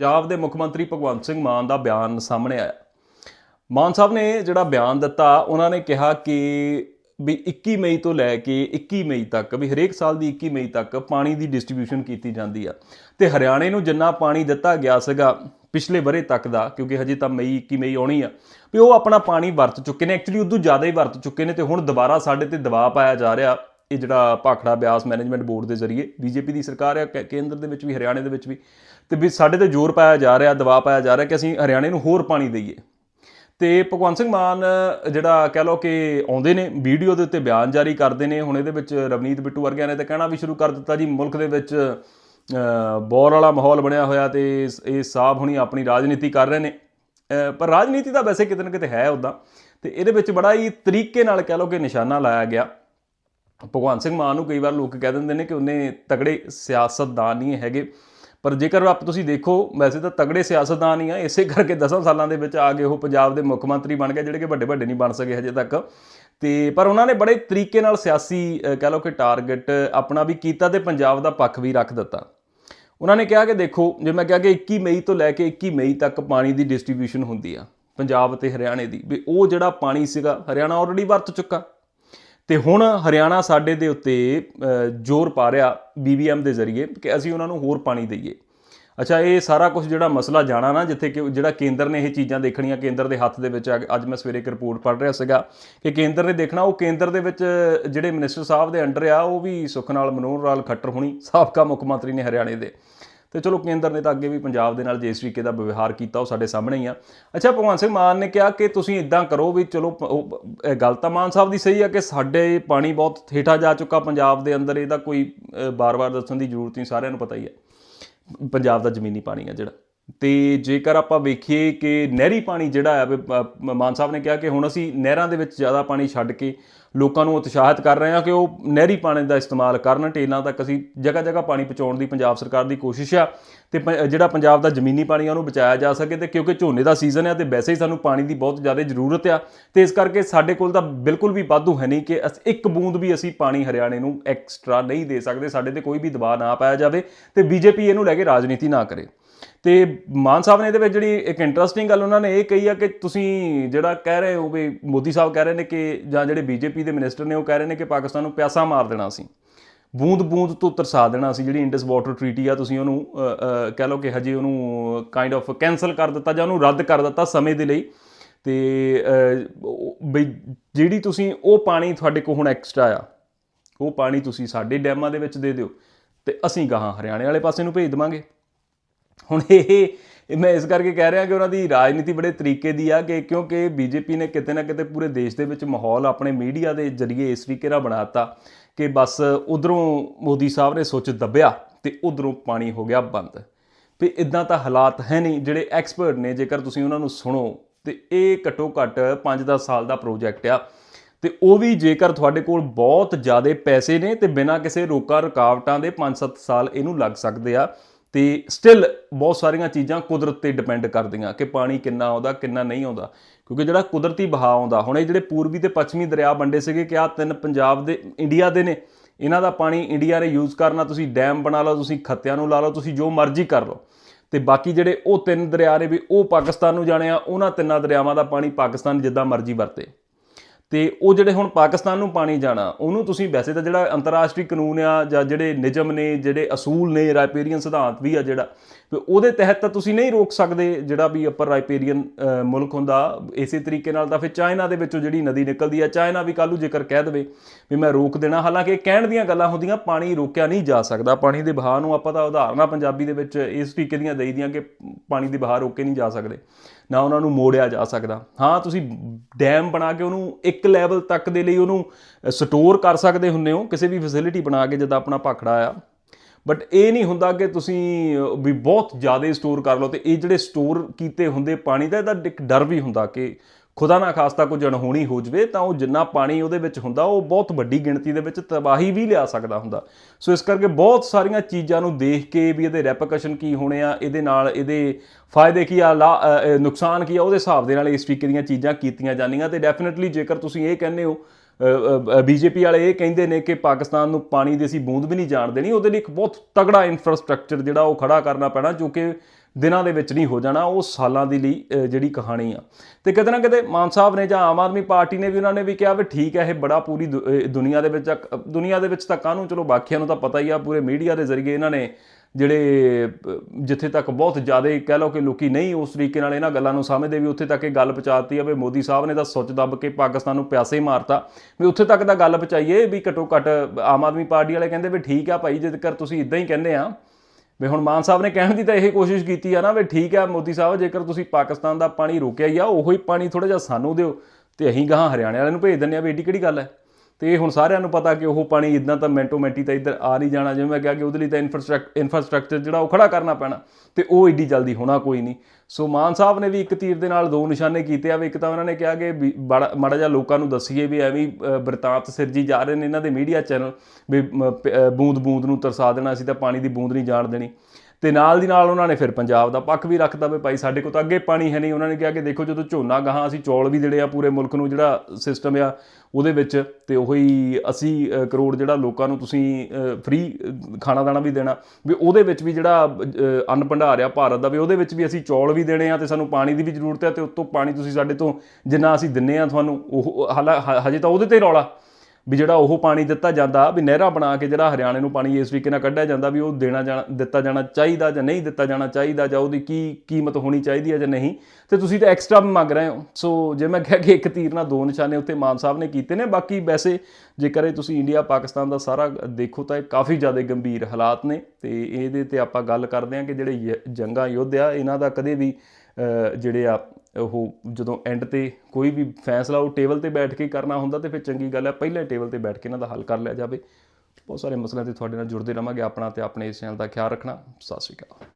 ਪੰਜਾਬ ਦੇ ਮੁੱਖ ਮੰਤਰੀ ਭਗਵੰਤ ਸਿੰਘ ਮਾਨ ਦਾ ਬਿਆਨ ਸਾਹਮਣੇ ਆਇਆ। ਮਾਨ ਸਾਹਿਬ ਨੇ ਜਿਹੜਾ ਬਿਆਨ ਦਿੱਤਾ, ਉਹਨਾਂ ਨੇ ਕਿਹਾ ਕਿ ਵੀ 21 ਮਈ ਤੋਂ ਲੈ ਕੇ 21 ਮਈ ਤੱਕ, ਵੀ ਹਰੇਕ ਸਾਲ ਦੀ 21 ਮਈ ਤੱਕ ਪਾਣੀ ਦੀ ਡਿਸਟ੍ਰੀਬਿਊਸ਼ਨ ਕੀਤੀ ਜਾਂਦੀ ਆ। ਤੇ ਹਰਿਆਣੇ ਨੂੰ ਜਿੰਨਾ ਪਾਣੀ ਦਿੱਤਾ ਗਿਆ ਸੀਗਾ ਪਿਛਲੇ ਬਰੇ ਤੱਕ ਦਾ, ਕਿਉਂਕਿ ਹਜੇ ਤਾਂ ਮਈ 21 ਮਈ ਆਉਣੀ ਆ, ਵੀ ਉਹ ਆਪਣਾ ਪਾਣੀ ਵਰਤ ਚੁੱਕੇ ਨੇ ਐਕਚੁਅਲੀ ਉਦੋਂ ਜ਼ਿਆਦਾ ਹੀ ਵਰਤ ਚੁੱਕੇ ਨੇ ਤੇ ਹੁਣ ਦੁਬਾਰਾ ਸਾਡੇ ਤੇ ਦਬਾਅ ਪਾਇਆ ਜਾ ਰਿਹਾ। ਇਹ ਜਿਹੜਾ ਭਾਖੜਾ ਬਿਆਸ ਮੈਨੇਜਮੈਂਟ ਬੋਰਡ ਦੇ ਜ਼ਰੀਏ ਬੀਜੇਪੀ ਦੀ ਸਰਕਾਰ ਹੈ ਕੇਂਦਰ ਦੇ ਵਿੱਚ ਵੀ ਹਰਿਆਣੇ ਦੇ ਵਿੱਚ ਵੀ। ਤੇ ਵੀ ਸਾਡੇ ਤੇ ਜ਼ੋਰ ਪਾਇਆ ਜਾ ਰਿਹਾ ਦਬਾਅ ਪਾਇਆ ਜਾ ਰਿਹਾ ਕਿ ਅਸੀਂ ਹਰਿਆਣੇ ਨੂੰ ਹੋਰ ਪਾਣੀ ਦਈਏ। ਤੇ ਭਗਵੰਤ ਸਿੰਘ ਮਾਨ ਜਿਹੜਾ ਕਹਿ ਲਓ ਕਿ ਆਉਂਦੇ ਨੇ ਵੀਡੀਓ ਦੇ ਉੱਤੇ ਬਿਆਨ ਜਾਰੀ ਕਰਦੇ ਨੇ ਹੁਣ ਇਹਦੇ ਵਿੱਚ ਰਵਨੀਤ ਬਿੱਟੂ ਵਰਗਿਆਂ ਨੇ ਤਾਂ ਕਹਿਣਾ ਵੀ ਸ਼ੁਰੂ ਕਰ ਦਿੱਤਾ ਜੀ ਮੁਲਕ ਦੇ ਵਿੱਚ ਅ, ਬੌਰ ਵਾਲਾ ਮਾਹੌਲ ਬਣਿਆ ਹੋਇਆ ਤੇ ਇਹ ਸਾਹਿਬ ਹੁਣੀ ਆਪਣੀ ਰਾਜਨੀਤੀ ਕਰ ਰਹੇ ਨੇ। ਪਰ ਰਾਜਨੀਤੀ ਤਾਂ ਵੈਸੇ ਕਿਤੇ ਨਾ ਕਿਤੇ ਹੈ ਉਦਾਂ ਤੇ ਇਹਦੇ ਵਿੱਚ ਬੜਾ ਹੀ ਤਰੀਕੇ ਨਾਲ ਕਹਿ ਲਓ ਕਿ ਨਿਸ਼ਾਨਾ ਲਾਇਆ ਗਿਆ। ਭਗਵੰਤ ਸਿੰਘ ਮਾਨ ਨੂੰ ਕਈ ਵਾਰ ਲੋਕ ਕਹਿ ਦਿੰਦੇ ਨੇ ਕਿ ਉਹਨੇ ਤਗੜੇ ਸਿਆਸਤਦਾਨ ਨਹੀਂ ਹੈਗੇ। ਪਰ ਜੇਕਰ ਆਪ ਤੁਸੀਂ ਦੇਖੋ ਵੈਸੇ ਤਾਂ ਤਗੜੇ ਸਿਆਸਤਦਾਨ ਹੀ ਆ। ਇਸੇ ਕਰਕੇ 10 ਸਾਲਾਂ ਦੇ ਵਿੱਚ ਆ ਗਏ ਉਹ ਪੰਜਾਬ ਦੇ ਮੁੱਖ ਮੰਤਰੀ ਬਣ ਗਏ ਜਿਹੜੇ ਕਿ ਵੱਡੇ ਵੱਡੇ ਨਹੀਂ ਬਣ ਸਕੇ ਹਜੇ ਤੱਕ। ਤੇ ਪਰ ਉਹਨਾਂ ਨੇ ਬੜੇ ਤਰੀਕੇ ਨਾਲ ਸਿਆਸੀ ਅ, ਕਹਿ ਲਓ ਕਿ ਟਾਰਗੇਟ ਆਪਣਾ ਵੀ ਕੀਤਾ ਤੇ ਪੰਜਾਬ ਦਾ ਪੱਖ ਵੀ ਰੱਖ ਦਿੱਤਾ। ਉਹਨਾਂ ਨੇ ਕਿਹਾ ਕਿ ਦੇਖੋ ਜੇ ਮੈਂ ਕਿਹਾ ਕਿ 21 ਮਈ ਤੋਂ ਲੈ ਕੇ 21 ਮਈ ਤੱਕ ਪਾਣੀ ਦੀ ਡਿਸਟ੍ਰੀਬਿਊਸ਼ਨ ਹੁੰਦੀ ਆ ਪੰਜਾਬ ਤੇ ਹਰਿਆਣੇ ਦੀ ਵੀ ਉਹ ਜਿਹੜਾ ਪਾਣੀ ਸੀਗਾ ਹਰਿਆਣਾ ਆਲਰੇਡੀ ਵਰਤ ਚੁੱਕਾ। ਤੇ ਹੁਣ ਹਰਿਆਣਾ ਸਾਡੇ ਦੇ ਉੱਤੇ ਜ਼ੋਰ ਪਾ ਰਿਹਾ ਬੀਬੀਐਮ ਦੇ ਜ਼ਰੀਏ ਕਿ ਅਸੀਂ ਉਹਨਾਂ ਨੂੰ ਹੋਰ ਪਾਣੀ ਦਈਏ। ਅੱਛਾ, ਇਹ ਸਾਰਾ ਕੁਝ ਜਿਹੜਾ ਮਸਲਾ ਜਾਣਾ ਨਾ, ਜਿੱਥੇ ਕਿ ਜਿਹੜਾ ਕੇਂਦਰ ਨੇ ਇਹ ਚੀਜ਼ਾਂ ਦੇਖਣੀਆਂ, ਕੇਂਦਰ ਦੇ ਹੱਥ ਦੇ ਵਿੱਚ ਆ- ਅੱਜ ਮੈਂ ਸਵੇਰੇ ਇੱਕ ਰਿਪੋਰਟ ਪੜ੍ਹ ਰਿਹਾ ਸੀਗਾ ਕਿ ਕੇਂਦਰ ਨੇ ਦੇਖਣਾ, ਉਹ ਕੇਂਦਰ ਦੇ ਵਿੱਚ ਜਿਹੜੇ ਮਿਨਿਸਟਰ ਸਾਹਿਬ ਦੇ ਅੰਡਰ ਆ, ਉਹ ਵੀ ਸੁੱਖ ਨਾਲ ਮਨੋਹਰ ਲਾਲ ਖੱਟਰ ਹੁਣੀ, ਸਾਬਕਾ ਮੁੱਖ ਮੰਤਰੀ ਨੇ ਹਰਿਆਣੇ ਦੇ। ਤੇ ਚਲੋ ਕੇਂਦਰ ਨੇ ਤਾਂ ਅੱਗੇ ਵੀ ਪੰਜਾਬ ਦੇ ਨਾਲ ਜਿਸ ਤਰੀਕੇ ਦਾ ਵਿਵਹਾਰ ਕੀਤਾ ਉਹ ਸਾਡੇ ਸਾਹਮਣੇ ਹੀ ਆ। ਅੱਛਾ ਭਗਵੰਤ ਸਿੰਘ ਮਾਨ ਨੇ ਕਿਹਾ ਕਿ ਤੁਸੀਂ ਇਦਾਂ ਕਰੋ ਵੀ ਚਲੋ ਪ- ਉਹ ਇਹ ਗੱਲ ਤਾਂ ਮਾਨ ਸਾਹਿਬ ਦੀ ਸਹੀ ਆ ਕਿ ਸਾਡੇ ਪਾਣੀ ਬਹੁਤ ਹੇਠਾਂ ਜਾ ਚੁੱਕਾ ਪੰਜਾਬ ਦੇ ਅੰਦਰ ਇਹਦਾ ਕੋਈ ਅ, ਬਾਰ-ਬਾਰ ਦੱਸਣ ਦੀ ਜ਼ਰੂਰਤ ਨਹੀਂ ਸਾਰਿਆਂ ਨੂੰ ਪਤਾ ਹੀ ਹੈ ਪੰਜਾਬ ਦਾ ਜ਼ਮੀਨੀ ਪਾਣੀ ਆ ਜਿਹੜਾ। ਤੇ ਜੇਕਰ ਆਪਾਂ ਵੇਖੀਏ ਕਿ ਨਹਿਰੀ ਪਾਣੀ ਜਿਹੜਾ ਹੈ ਮਾਨ ਸਾਹਿਬ ਨੇ ਕਿਹਾ ਕਿ ਹੁਣ ਅਸੀਂ ਨਹਿਰਾਂ ਦੇ ਵਿੱਚ ਜ਼ਿਆਦਾ ਪਾਣੀ ਛੱਡ ਕੇ ਲੋਕਾਂ ਨੂੰ ਉਤਸ਼ਾਹਿਤ ਕਰ ਰਹੇ ਹਾਂ ਕਿ ਉਹ ਨਹਿਰੀ ਪਾਣੀ ਦਾ ਇਸਤੇਮਾਲ ਕਰਨ। ਟੇਲਾਂ ਤੱਕ ਅਸੀਂ ਜਗ੍ਹਾ ਜਗ੍ਹਾ ਪਾਣੀ ਪਹੁੰਚਾਉਣ ਦੀ ਪੰਜਾਬ ਸਰਕਾਰ ਦੀ ਕੋਸ਼ਿਸ਼ ਆ ਤੇ ਪ- ਜਿਹੜਾ ਪੰਜਾਬ ਦਾ ਜ਼ਮੀਨੀ ਪਾਣੀ ਆ ਉਹਨੂੰ ਬਚਾਇਆ ਜਾ ਸਕੇ ਤੇ ਕਿਉਂਕਿ ਝੋਨੇ ਦਾ ਸੀਜ਼ਨ ਆ ਤੇ ਵੈਸੇ ਹੀ ਸਾਨੂੰ ਪਾਣੀ ਦੀ ਬਹੁਤ ਜ਼ਿਆਦਾ ਜ਼ਰੂਰਤ ਆ ਤੇ ਇਸ ਕਰਕੇ ਸਾਡੇ ਕੋਲ ਤਾਂ ਬਿਲਕੁਲ ਵੀ ਵਾਧੂ ਹੈ ਨਹੀਂ ਕਿ ਅਸ- ਇੱਕ ਬੂੰਦ ਵੀ ਅਸੀਂ ਪਾਣੀ ਹਰਿਆਣੇ ਨੂੰ ਐਕਸਟਰਾ ਨਹੀਂ ਦੇ ਸਕਦੇ, ਸਾਡੇ ਤੇ ਕੋਈ ਵੀ ਦਬਾਅ ਨਾ ਪਾਇਆ ਜਾਵੇ ਤੇ ਬੀਜੇਪੀ ਇਹਨੂੰ ਲੈ ਕੇ ਰਾਜਨੀਤੀ ਨਾ ਕਰੇ। ਤੇ ਮਾਨ ਸਾਹਿਬ ਨੇ ਇਹਦੇ ਵਿੱਚ ਜਿਹੜੀ ਇੱਕ ਇੰਟਰਸਟਿੰਗ ਗੱਲ ਉਹਨਾਂ ਨੇ ਇਹ ਕਹੀ ਆ ਕਿ ਤੁਸੀਂ ਜਿਹੜਾ ਕਹਿ ਰਹੇ ਹੋ ਵੀ ਮੋਦੀ ਸਾਹਿਬ ਕਹਿ ਰਹੇ ਨੇ ਕਿ ਜਾਂ ਜਿਹੜੇ ਬੀਜੇਪੀ ਦੇ ਮਿਨਿਸਟਰ ਨੇ ਉਹ ਕਹਿ ਰਹੇ ਨੇ ਕਿ ਪਾਕਿਸਤਾਨ ਨੂੰ ਪਿਆਸਾ ਮਾਰ ਦੇਣਾ ਸੀ। ਬੂੰਦ ਬੂੰਦ ਤੋਂ ਤਰਸਾ ਦੇਣਾ ਸੀ ਜਿਹੜੀ ਇੰਡਸ ਵਾਟਰ ਟ੍ਰੀਟੀ ਆ, ਤੁਸੀਂ ਉਹਨੂੰ ਕਹਿ ਲਓ ਕਿ ਹਜੇ ਉਹਨੂੰ ਕਾਈਂਡ ਆਫ ਕੈਨਸਲ ਕਰ ਦਿੱਤਾ ਜਾਂ ਉਹਨੂੰ ਰੱਦ ਕਰ ਦਿੱਤਾ ਸਮੇਂ ਦੇ ਲਈ। ਤੇ ਬਈ ਜਿਹੜੀ ਤੁਸੀਂ, ਉਹ ਪਾਣੀ ਤੁਹਾਡੇ ਕੋਲ ਹੁਣ ਐਕਸਟਰਾ ਆ। ਉਹ ਪਾਣੀ ਤੁਸੀਂ ਸਾਡੇ ਡੈਮਾਂ ਦੇ ਵਿੱਚ ਦੇ ਦਿਓ ਤੇ ਅਸੀਂ ਗਾਹਾਂ ਹਰਿਆਣੇ ਵਾਲੇ ਪਾਸੇ ਨੂੰ ਭੇਜ ਦੇਵਾਂਗੇ। ਹੁਣ ਇਹ ਮੈਂ ਇਸ ਕਰਕੇ ਕਹਿ ਰਿਹਾ ਕਿ ਉਹਨਾਂ ਦੀ ਰਾਜਨੀਤੀ ਬੜੇ ਤਰੀਕੇ ਦੀ ਆ ਕਿ ਕਿਉਂਕਿ ਬੀਜੇਪੀ ਨੇ ਕਿਤੇ ਨਾ ਕਿਤੇ ਪੂਰੇ ਦੇਸ਼ ਦੇ ਵਿੱਚ ਮਾਹੌਲ ਆਪਣੇ ਮੀਡੀਆ ਦੇ ਜ਼ਰੀਏ ਇਸ ਤਰੀਕੇ ਨਾਲ ਬਣਾਤਾ ਕਿ ਬਸ ਉਧਰੋਂ ਮੋਦੀ ਸਾਹਿਬ ਨੇ ਸੁੱਚ ਦੱਬਿਆ ਤੇ ਉਧਰੋਂ ਪਾਣੀ ਹੋ ਗਿਆ ਬੰਦ। ਵੀ ਇਦਾਂ ਤਾਂ ਹਾਲਾਤ ਹੈ ਨਹੀਂ, ਜਿਹੜੇ ਐਕਸਪਰਟ ਨੇ ਜੇਕਰ ਤੁਸੀਂ ਉਹਨਾਂ ਨੂੰ ਸੁਣੋ ਤੇ ਇਹ ਘੱਟੋ ਘੱਟ 5-10 ਸਾਲ ਦਾ ਪ੍ਰੋਜੈਕਟ ਆ। ਤੇ ਉਹ ਵੀ ਜੇਕਰ ਤੁਹਾਡੇ ਕੋਲ ਬਹੁਤ ਜ਼ਿਆਦਾ ਪੈਸੇ ਨੇ ਤੇ ਬਿਨਾਂ ਕਿਸੇ ਰੋਕਾ ਰੁਕਾਵਟਾਂ ਦੇ 5-7 ਸਾਲ ਇਹਨੂੰ ਲੱਗ ਸਕਦੇ ਆ। ਤੇ ਸਟਿਲ ਬਹੁਤ ਸਾਰੀਆਂ ਚੀਜ਼ਾਂ ਕੁਦਰਤ ਤੇ ਡਿਪੈਂਡ ਕਰਦੀਆਂ ਕਿ ਪਾਣੀ ਕਿੰਨਾ ਆਉਂਦਾ, ਕਿੰਨਾ ਨਹੀਂ ਆਉਂਦਾ। ਕਿਉਂਕਿ ਜਿਹੜਾ ਕੁਦਰਤੀ ਬਹਾਅ ਆਉਂਦਾ, ਹੁਣ ਇਹ ਜਿਹੜੇ ਪੂਰਬੀ ਤੇ ਪੱਛਮੀ ਦਰਿਆ ਵੰਡੇ ਸੀਗੇ ਕਿ ਆ ਤਿੰਨ ਪੰਜਾਬ ਦੇ, ਇੰਡੀਆ ਦੇ ਨੇ, ਇਹਨਾਂ ਦਾ ਪਾਣੀ ਇੰਡੀਆ ਨੇ ਯੂਜ਼ ਕਰਨਾ, ਤੁਸੀਂ ਡੈਮ ਬਣਾ ਲਓ, ਤੁਸੀਂ ਖੱਤਿਆਂ ਨੂੰ ਲਾ ਲਓ, ਤੁਸੀਂ ਜੋ ਮਰਜ਼ੀ ਕਰ ਲਓ। ਤੇ ਬਾਕੀ ਜਿਹੜੇ ਉਹ ਤਿੰਨ ਦਰਿਆ ਨੇ ਵੀ ਉਹ ਪਾਕਿਸਤਾਨ ਨੂੰ ਜਾਣੇ ਆ, ਉਹਨਾਂ ਤਿੰਨਾਂ ਦਰਿਆਵਾਂ ਦਾ ਪਾਣੀ ਪਾਕਿਸਤਾਨ ਜਿੱਦਾਂ ਮਰਜ਼ੀ ਵਰਤੇ। ਤੇ ਉਹ ਜਿਹੜੇ ਹੁਣ ਪਾਕਿਸਤਾਨ ਨੂੰ ਪਾਣੀ ਜਾਣਾ, ਉਹਨੂੰ ਤੁਸੀਂ ਵੈਸੇ ਤਾਂ ਜਿਹੜਾ ਅੰਤਰਰਾਸ਼ਟਰੀ ਕਾਨੂੰਨ ਆ ਜਾਂ ਜਿਹੜੇ ਨਿਯਮ ਨੇ, ਜਿਹੜੇ ਅਸੂਲ ਨੇ ਰਾਈਪੇਰੀਅਨ ਸਿਧਾਂਤ ਵੀ ਆ ਜਿਹੜਾ ਵੀ ਉਹਦੇ ਤਹਿਤ ਤਾਂ ਤੁਸੀਂ ਨਹੀਂ ਰੋਕ ਸਕਦੇ ਜਿਹੜਾ ਵੀ ਅਪਰ ਰਾਈਪੇਰੀਅਨ ਮੁਲਕ ਹੁੰਦਾ। ਇਸੇ ਤਰੀਕੇ ਨਾਲ ਤਾਂ ਫਿਰ ਚਾਈਨਾ ਦੇ ਵਿੱਚੋਂ ਜਿਹੜੀ ਨਦੀ ਨਿਕਲਦੀ ਆ, ਚਾਈਨਾ ਵੀ ਕੱਲ੍ਹ ਨੂੰ ਜੇਕਰ ਕਹਿ ਦੇਵੇ ਵੀ ਮੈਂ ਰੋਕ ਦੇਣਾ, ਹਾਲਾਂਕਿ ਇਹ ਕਹਿਣ ਦੀਆਂ ਗੱਲਾਂ ਹੁੰਦੀਆਂ, ਪਾਣੀ ਰੋਕਿਆ ਨਹੀਂ ਜਾ ਸਕਦਾ। ਪਾਣੀ ਦੇ ਬਹਾਅ ਨੂੰ ਆਪਾਂ ਤਾਂ ਉਦਾਹਰਨਾਂ ਪੰਜਾਬੀ ਦੇ ਵਿੱਚ ਇਸ ਤਰੀਕੇ ਦੀਆਂ ਦੇਈਦੀਆਂ ਕਿ ਪਾਣੀ ਦੇ ਬਹਾਅ ਰੋਕੇ ਨਹੀਂ ਜਾ ਸਕਦੇ, ਨਾ ਉਹਨਾਂ ਨੂੰ ਮੋੜਿਆ ਜਾ ਸਕਦਾ। ਹਾਂ, ਤੁਸੀਂ ਡੈਮ ਬਣਾ ਕੇ ਉਹਨੂੰ ਇੱਕ ਇੱਕ ਲੈਵਲ ਤੱਕ ਦੇ ਲਈ ਉਹਨੂੰ ਸਟੋਰ ਕਰ ਸਕਦੇ ਹੁੰਦੇ ਹੋ, ਕਿਸੇ ਵੀ ਫੈਸਿਲਿਟੀ ਬਣਾ ਕੇ ਜਿੱਦਾਂ ਆਪਣਾ ਭਾਖੜਾ ਆ। ਬਟ ਇਹ ਨਹੀਂ ਹੁੰਦਾ ਕਿ ਤੁਸੀਂ ਵੀ ਬਹੁਤ ਜ਼ਿਆਦਾ ਸਟੋਰ ਕਰ ਲਓ ਤੇ ਇਹ ਜਿਹੜੇ ਸਟੋਰ ਕੀਤੇ ਹੁੰਦੇ ਪਾਣੀ ਦਾ, ਇਹਦਾ ਇੱਕ ਡਰ ਵੀ ਹੁੰਦਾ ਕਿ ਖੁਦਾ ਨਾ ਖਾਸਤਾ ਕੁਝ ਅਣਹੋਣੀ ਹੋ ਜਵੇ, ਤਾਂ ਉਹ ਜਿੰਨਾ ਪਾਣੀ ਉਹਦੇ ਵਿੱਚ ਹੁੰਦਾ, ਉਹ ਬਹੁਤ ਵੱਡੀ ਗਿਣਤੀ ਦੇ ਵਿੱਚ ਤਬਾਹੀ ਵੀ ਲਿਆ ਸਕਦਾ ਹੁੰਦਾ। ਸੋ ਇਸ ਕਰਕੇ ਬਹੁਤ ਸਾਰੀਆਂ ਚੀਜ਼ਾਂ ਨੂੰ ਦੇਖ ਕੇ ਵੀ ਇਹਦੇ ਰੈਪਰਕਸ਼ਨ ਕੀ ਹੋਣੇ ਆ, ਇਹਦੇ ਨਾਲ ਇਹਦੇ ਫਾਇਦੇ ਕੀ ਆ, ਲਾ- ਨੁਕਸਾਨ ਕੀ ਆ, ਉਹਦੇ ਹਿਸਾਬ ਦੇ ਨਾਲ ਇਸ ਤਰੀਕੇ ਦੀਆਂ ਚੀਜ਼ਾਂ ਕੀਤੀਆਂ ਜਾਂਦੀਆਂ। ਤੇ ਡੈਫੀਨਿਟਲੀ ਜੇਕਰ ਤੁਸੀਂ ਇਹ ਕਹਿੰਦੇ ਹੋ ਬੀਜੇਪੀ ਵਾਲੇ ਇਹ ਕਹਿੰਦੇ ਨੇ ਕਿ ਪਾਕਿਸਤਾਨ ਨੂੰ ਪਾਣੀ ਦੀ ਅਸੀਂ ਬੂੰਦ ਵੀ ਨਹੀਂ ਜਾਣ ਦੇਣੀ ਉਹਦੇ ਲਈ ਇੱਕ ਬਹੁਤ ਤਗੜਾ ਇਨਫਰਾਸਟ੍ਰਕਚਰ ਜਿਹੜਾ ਉਹ ਖੜਾ ਕਰਨਾ ਪੈਣਾ, ਜੋ ਕਿ ਦਿਨਾਂ ਦੇ ਵਿੱਚ ਨਹੀਂ ਹੋ ਜਾਣਾ, ਉਹ ਸਾਲਾਂ ਦੀ ਲਈ ਜਿਹੜੀ ਕਹਾਣੀ ਆ। ਤੇ ਕਿਤੇ ਨਾ ਕਿਤੇ ਮਾਨ ਸਾਹਿਬ ਨੇ ਜਾਂ ਆਮ ਆਦਮੀ ਪਾਰਟੀ ਨੇ ਵੀ ਉਹਨਾਂ ਨੇ ਵੀ ਕਿਹਾ ਵੀ ਠੀਕ ਹੈ, ਇਹ ਬੜਾ ਪੂਰੀ ਦੁ- ਦੁਨੀਆ ਦੇ ਵਿੱਚ ਦੁਨੀਆ ਦੇ ਵਿੱਚ ਤਾਂ ਕਾਹਨੂੰ, ਚਲੋ ਬਾਕੀਆਂ ਨੂੰ ਤਾਂ ਪਤਾ ਹੀ ਆ, ਪੂਰੇ ਮੀਡੀਆ ਦੇ ਜ਼ਰੀਏ ਇਹਨਾਂ ਨੇ ਜਿਹੜੇ ਜਿੱਥੇ ਤੱਕ ਬਹੁਤ ਜ਼ਿਆਦਾ ਕਹਿ ਲਓ ਕਿ ਲੋਕੀ ਨਹੀਂ ਉਸ ਤਰੀਕੇ ਨਾਲ ਇਹਨਾਂ ਗੱਲਾਂ ਨੂੰ ਸਮਝਦੇ, ਵੀ ਉੱਥੇ ਤੱਕ ਇਹ ਗੱਲ ਪਹੁੰਚਾਤੀ ਆ ਵੀ ਮੋਦੀ ਸਾਹਿਬ ਨੇ ਤਾਂ ਸੁੱਚ ਦੱਬ ਕੇ ਪਾਕਿਸਤਾਨ ਨੂੰ ਪਿਆਸੇ ਹੀ ਮਾਰਤਾ। ਵੀ ਉੱਥੇ ਤੱਕ ਤਾਂ ਗੱਲ ਪਹੁੰਚਾਈਏ ਵੀ ਘਟੋ ਘਟ ਆਮ ਆਦਮੀ ਪਾਰਟੀ ਵਾਲੇ ਕਹਿੰਦੇ ਵੀ ਠੀਕ ਆ ਭਾਈ, ਜੇਕਰ ਤੁਸੀਂ ਇਦਾਂ ਹੀ ਕਹਿੰਦੇ ਆ ਵੀ ਹੁਣ ਮਾਨ ਸਾਹਿਬ ਨੇ ਕਹਿਣ ਦੀ ਤਾਂ ਇਹ ਕੋਸ਼ਿਸ਼ ਕੀਤੀ ਆ ਨਾ ਵੀ ਠੀਕ ਆ ਮੋਦੀ ਸਾਹਿਬ, ਜੇਕਰ ਤੁਸੀਂ ਪਾਕਿਸਤਾਨ ਦਾ ਪਾਣੀ ਰੋਕਿਆ ਹੀ ਆ ਉਹੀ ਪਾਣੀ ਥੋੜਾ ਜਿਹਾ ਸਾਨੂੰ ਦਿਓ ਤੇ ਅਸੀਂ ਗਾਹਾਂ ਹਰਿਆਣੇ ਵਾਲਿਆਂ ਨੂੰ ਭੇਜ ਦਿੰਦੇ ਆ ਵੀ ਏਡੀ ਕਿਹੜੀ ਗੱਲ ਹੈ। ਤੇ ਹੁਣ ਸਾਰਿਆਂ ਨੂੰ ਪਤਾ ਕਿ ਉਹ ਪਾਣੀ ਇਦਾਂ ਤਾਂ ਮੈਂਟੋ ਮੈਂਟੀ ਤਾਂ ਇੱਧਰ ਆ ਨਹੀਂ ਜਾਣਾ ਜਿਵੇਂ ਮੈਂ ਕਿਹਾ ਕਿ ਉਹਦੇ ਲਈ ਤਾਂ ਇਨਫਰਾਸਟ੍ਰਕਚਰ ਜਿਹੜਾ ਉਹ ਖੜਾ ਕਰਨਾ ਪੈਣਾ ਤੇ ਉਹ ਏਡੀ ਜਲਦੀ ਹੋਣਾ ਕੋਈ ਨਹੀਂ। ਸੋ ਮਾਨ ਸਾਹਿਬ ਨੇ ਵੀ ਇੱਕ ਤੀਰ ਦੇ ਨਾਲ ਦੋ ਨਿਸ਼ਾਨੇ ਕੀਤੇ ਆ ਵੀ ਇੱਕ ਤਾਂ ਉਹਨਾਂ ਨੇ ਕਿਹਾ ਕਿ ਵੀ ਬੜਾ ਮਾੜਾ ਜਿਹਾ ਲੋਕਾਂ ਨੂੰ ਦੱਸੀਏ ਵੀ ਐਵੇਂ ਬਰਤਾਂਤ ਸਿਰਜੀ ਜਾ ਰਹੇ ਨੇ ਇਹਨਾਂ ਦੇ ਮੀਡੀਆ ਚੈਨਲ ਵੀ ਮ, ਬੂੰਦ ਬੂੰਦ ਨੂੰ ਤਰਸਾ ਦੇਣਾ ਸੀ ਤਾਂ ਪਾਣੀ ਦੀ ਬੂੰਦ ਨਹੀਂ ਜਾਣ ਦੇਣੀ। ਤੇ ਨਾਲ ਦੀ ਨਾਲ ਉਹਨਾਂ ਨੇ ਫਿਰ ਪੰਜਾਬ ਦਾ ਪੱਖ ਵੀ ਰੱਖਦਾ ਵੀ ਭਾਈ ਸਾਡੇ ਕੋਲ ਤਾਂ ਅੱਗੇ ਪਾਣੀ ਹੈ ਨਹੀਂ। ਉਹਨਾਂ ਨੇ ਕਿਹਾ ਕਿ ਦੇਖੋ ਜਦੋਂ ਝੋਨਾ ਗਾਹਾਂ ਅਸੀਂ ਚੌਲ ਵੀ ਦੇਣੇ ਆ ਪੂਰੇ ਮੁਲਕ ਨੂੰ ਜਿਹੜਾ ਸਿਸਟਮ ਆ ਉਹਦੇ ਵਿੱਚ ਤੇ ਉਹੀ 80 ਕਰੋੜ ਜਿਹੜਾ ਲੋਕਾਂ ਨੂੰ ਤੁਸੀਂ ਫ੍ਰੀ ਖਾਣਾ ਦਾਣਾ ਵੀ ਦੇਣਾ, ਵੀ ਉਹਦੇ ਵਿੱਚ ਵੀ ਜਿਹੜਾ ਅੰਨ ਭੰਡਾਰ ਆ ਭਾਰਤ ਦਾ, ਵੀ ਉਹਦੇ ਵਿੱਚ ਵੀ ਅਸੀਂ ਚੌਲ ਵੀ ਦੇਣੇ ਆ ਤੇ ਸਾਨੂੰ ਪਾਣੀ ਦੀ ਵੀ ਜ਼ਰੂਰਤ ਹੈ ਤੇ ਉਤੋਂ ਪਾਣੀ ਤੁਸੀਂ ਸਾਡੇ ਤੋਂ ਜਿੰਨਾ ਅਸੀਂ ਦਿੰਨੇ ਆ ਤੁਹਾਨੂੰ, ਉਹ ਹਾਲਾ, ਹ- ਹਜੇ ਤਾਂ ਉਹਦੇ ਤੇ ਰੌਲਾ। ਵੀ ਜਿਹੜਾ ਉਹ ਪਾਣੀ ਦਿੱਤਾ ਜਾਂਦਾ, ਵੀ ਨਹਿਰਾਂ ਬਣਾ ਕੇ ਜਿਹੜਾ ਹਰਿਆਣੇ ਨੂੰ ਪਾਣੀ ਇਸ ਤਰੀਕੇ ਨਾਲ ਕੱਢਿਆ ਜਾਂਦਾ, ਵੀ ਉਹ ਦੇਣਾ ਜਾਣਾ, ਦਿੱਤਾ ਜਾਣਾ ਚਾਹੀਦਾ ਜਾਂ ਨਹੀਂ ਦਿੱਤਾ ਜਾਣਾ ਚਾਹੀਦਾ, ਜਾਂ ਉਹਦੀ ਕੀ ਕੀਮਤ ਹੋਣੀ ਚਾਹੀਦੀ ਹੈ ਜਾਂ ਨਹੀਂ। ਤੇ ਤੁਸੀਂ ਤਾਂ ਐਕਸਟਰਾ ਮੰਗ ਰਹੇ ਹੋ। ਸੋ ਜੇ ਮੈਂ ਕਿਹਾ ਕਿ ਇੱਕ ਤੀਰ ਨਾਲ ਦੋ ਨਿਸ਼ਾਨੇ ਉੱਤੇ ਮਾਨ ਸਾਹਿਬ ਨੇ ਕੀਤੇ ਨੇ, ਬਾਕੀ ਵੈਸੇ ਜੇਕਰ ਇਹ ਤੁਸੀਂ ਇੰਡੀਆ ਪਾਕਿਸਤਾਨ ਦਾ ਸਾਰਾ ਦੇਖੋ ਤਾਂ ਇਹ ਕਾਫੀ ਜ਼ਿਆਦਾ ਗੰਭੀਰ ਹਾਲਾਤ ਨੇ ਤੇ ਇਹਦੇ ਤੇ ਆਪਾਂ ਗੱਲ ਕਰਦੇ ਹਾਂ ਕਿ ਜਿਹੜੇ ਜ- ਜੰਗਾਂ ਯੁੱਧ ਆ ਇਹਨਾਂ ਦਾ ਕਦੇ ਵੀ ਜਿਹੜੇ ਆ ਉਹ ਜਦੋਂ ਐਂਡ ਤੇ ਕੋਈ ਵੀ ਫੈਸਲਾ ਉਹ ਟੇਬਲ ਤੇ ਬੈਠ ਕੇ ਕਰਨਾ ਹੁੰਦਾ ਤੇ ਫਿਰ ਚੰਗੀ ਗੱਲ ਹੈ, ਪਹਿਲਾਂ ਟੇਬਲ ਤੇ ਬੈਠ ਕੇ ਇਹਨਾਂ ਦਾ ਹੱਲ ਕਰ ਲਿਆ ਜਾਵੇ। ਬਹੁਤ ਸਾਰੇ ਮਸਲਿਆਂ ਤੇ ਤੁਹਾਡੇ ਨਾਲ ਜੁੜਦੇ ਰਵਾਂਗੇ ਆਪਣਾ ਤੇ ਆਪਣੇ ਇਸ ਚੈਨਲ ਦਾ ਖਿਆਲ ਰੱਖਣਾ। ਸਤਿ ਸ਼੍ਰੀ ਅਕਾਲ।